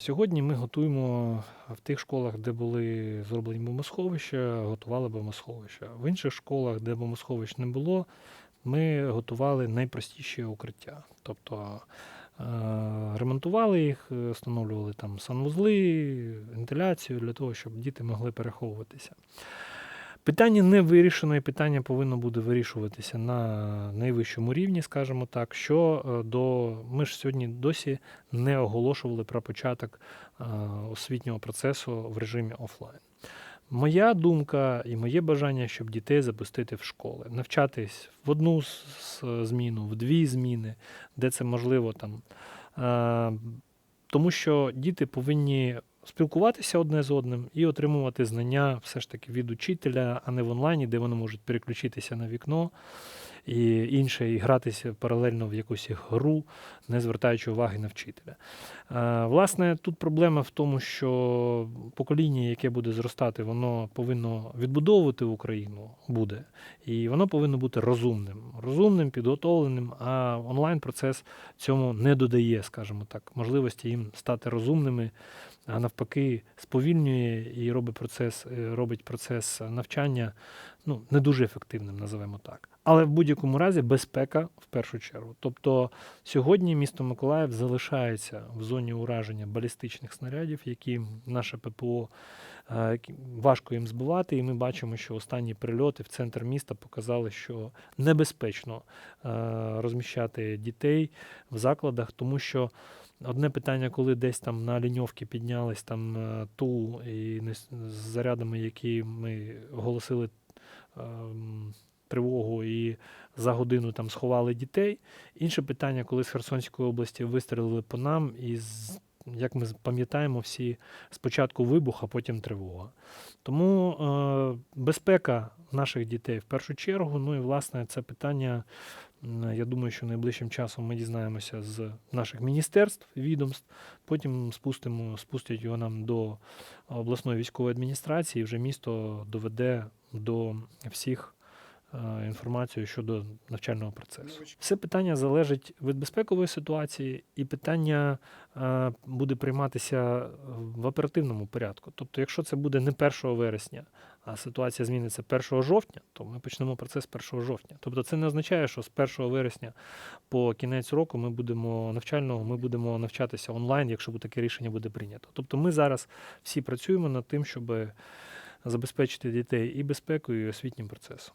Сьогодні ми готуємо в тих школах, де були зроблені бомбосховища, готували бомбосховища. В інших школах, де бомбосховищ не було, ми готували найпростіші укриття. Тобто е, ремонтували їх, встановлювали там санвузли, вентиляцію для того, щоб діти могли переховуватися. Питання не вирішено, і питання повинно буде вирішуватися на найвищому рівні, скажімо так. Що е, до ми ж сьогодні досі не оголошували про початок е, освітнього процесу в режимі офлайн. Моя думка і моє бажання, щоб дітей запустити в школи, навчатись в одну зміну, в дві зміни, де це можливо там. Е, Тому що діти повинні спілкуватися одне з одним і отримувати знання все ж таки від учителя, а не в онлайні, де вони можуть переключитися на вікно і інше, і гратися паралельно в якусь гру, не звертаючи уваги на вчителя. Е, Власне, тут проблема в тому, що покоління, яке буде зростати, воно повинно відбудовувати Україну буде, і воно повинно бути розумним, розумним, підготовленим. А онлайн процес цьому не додає, скажімо так, можливості їм стати розумними, а навпаки, сповільнює і робить процес, е, робить процес навчання ну, не дуже ефективним, називаємо так. Але в будь-якому разі безпека в першу чергу. Тобто сьогодні місто Миколаїв залишається в зоні ураження балістичних снарядів, які наше ППО е, важко їм збивати. І ми бачимо, що останні прильоти в центр міста показали, що небезпечно е, розміщати дітей в закладах, тому що. Одне питання, коли десь там на ліньовці піднялись там е, тул і з зарядами, які ми оголосили тривогу і за годину там сховали дітей. Інше питання, коли з Херсонської області вистрілили по нам, і як ми пам'ятаємо, всі спочатку вибух, а потім тривога. Тому е, безпека наших дітей в першу чергу. Ну і власне це питання. М, Я думаю, що найближчим часом ми дізнаємося з наших міністерств, відомств. Потім спустимо, спустять його нам до обласної військової адміністрації. і Вже місто доведе до всіх інформацію щодо навчального процесу. Все питання залежить від безпекової ситуації, і питання е, буде прийматися в оперативному порядку. Тобто, якщо це буде не 1 вересня, а ситуація зміниться 1 жовтня, то ми почнемо процес 1 жовтня. Тобто, це не означає, що з 1 вересня по кінець року ми будемо навчального, ми будемо навчатися онлайн, якщо таке рішення буде прийнято. Тобто, ми зараз всі працюємо над тим, щоб забезпечити дітей і безпекою, і освітнім процесом.